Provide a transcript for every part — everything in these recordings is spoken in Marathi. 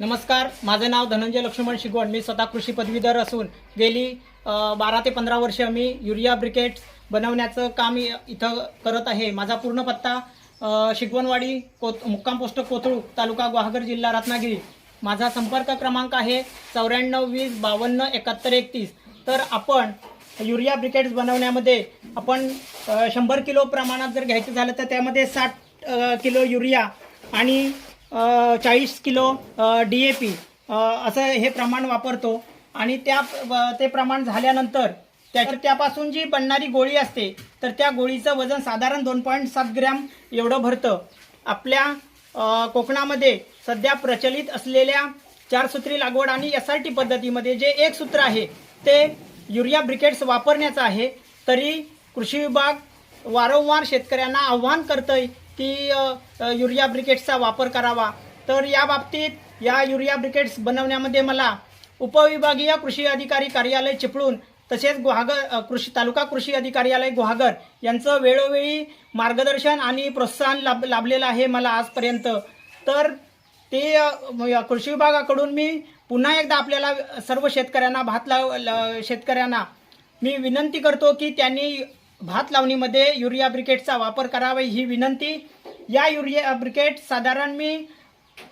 नमस्कार माझं नाव धनंजय लक्ष्मण शिगवण. मी स्वतः कृषी पदवीधर असून गेली बारा ते पंधरा वर्ष मी युरिया ब्रिकेट्स बनवण्याचं काम इथं करत आहे. माझा पूर्ण पत्ता शिकवणवाडी शिगवणवाडी कोत मुक्काम पोस्ट कोथळू तालुका गुहागर जिल्हा रत्नागिरी. माझा संपर्क क्रमांक आहे चौऱ्याण्णव वीस बावन्न एकाहत्तर एकतीस. तर आपण युरिया ब्रिकेट्स बनवण्यामध्ये आपण शंभर किलो प्रमाणात जर घ्यायचं झालं तर त्यामध्ये साठ किलो युरिया आणि चाळीस किलो डी ए पी. असं हे प्रमाण वापरतो. आणि त्या ते प्रमाण झाल्यानंतर त्या त्यापासून जी बनणारी गोळी असते तर त्या गोळीचं वजन साधारण दोन पॉईंट सात ग्रॅम एवढं भरतं. आपल्या कोकणामध्ये सध्या प्रचलित असलेल्या चार सूत्री लागवड आणि एस आर टी पद्धतीमध्ये जे एक सूत्र आहे ते युरिया ब्रिकेट्स वापरण्याचं आहे. तरी कृषी विभाग वारंवार शेतकऱ्यांना आव्हान करतंय ती युरिया ब्रिकेट्सचा वापर करावा. तर या बाबतीत या युरिया ब्रिकेट्स बनवण्यामध्ये मला उपविभागीय कृषी अधिकारी कार्यालय चिपळूण तसेच गुहागर कृषी तालुका कृषी अधिकार्यालय गुहागर यांचं वेळोवेळी मार्गदर्शन आणि प्रोत्साहन लाभ लाभलेलं आहे मला आजपर्यंत. तर ते कृषी विभागाकडून मी पुन्हा एकदा आपल्याला सर्व शेतकऱ्यांना भात लाव ल- शेतकऱ्यांना मी विनंती करतो की त्यांनी भात लावणीमध्ये युरिया ब्रिकेटचा वापर करावा ही विनंती. या युरिया ब्रिकेट साधारण मी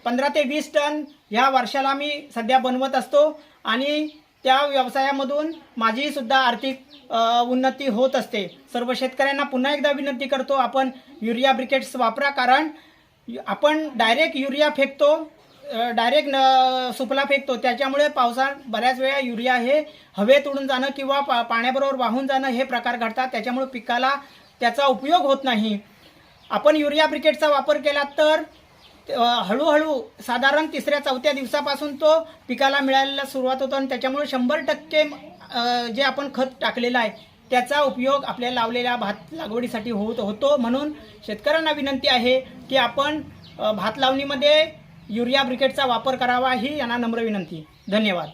पंधरा ते वीस टन ह्या वर्षाला मी सध्या बनवत असतो आणि त्या व्यवसायामधून माझीसुद्धा आर्थिक उन्नती होत असते. सर्व शेतकऱ्यांना पुन्हा एकदा विनंती करतो आपण युरिया ब्रिकेट्स वापरा कारण आपण डायरेक्ट युरिया फेकतो डायरेक्ट सुपला फेकतो. त्याच्यामुळे पावसात बऱ्याच वेळा युरिया हे हवेत उडून जाणं किंवा पा पाण्याबरोबर वाहून जाणं हे प्रकार घडतात. त्याच्यामुळे पिकाला त्याचा उपयोग होत नाही. आपण युरिया ब्रिकेटचा वापर केला तर हळूहळू साधारण तिसऱ्या चौथ्या दिवसापासून तो पिकाला मिळायला सुरुवात होतो आणि त्याच्यामुळे शंभर टक्के जे आपण खत टाकलेलं आहे त्याचा उपयोग आपल्या लावलेल्या भात लागवडीसाठी होत होतो. म्हणून शेतकऱ्यांना विनंती आहे की आपण भात लावणीमध्ये युरिया ब्रिकेटचा वापर करावा ही यांना नम्र विनंती. धन्यवाद.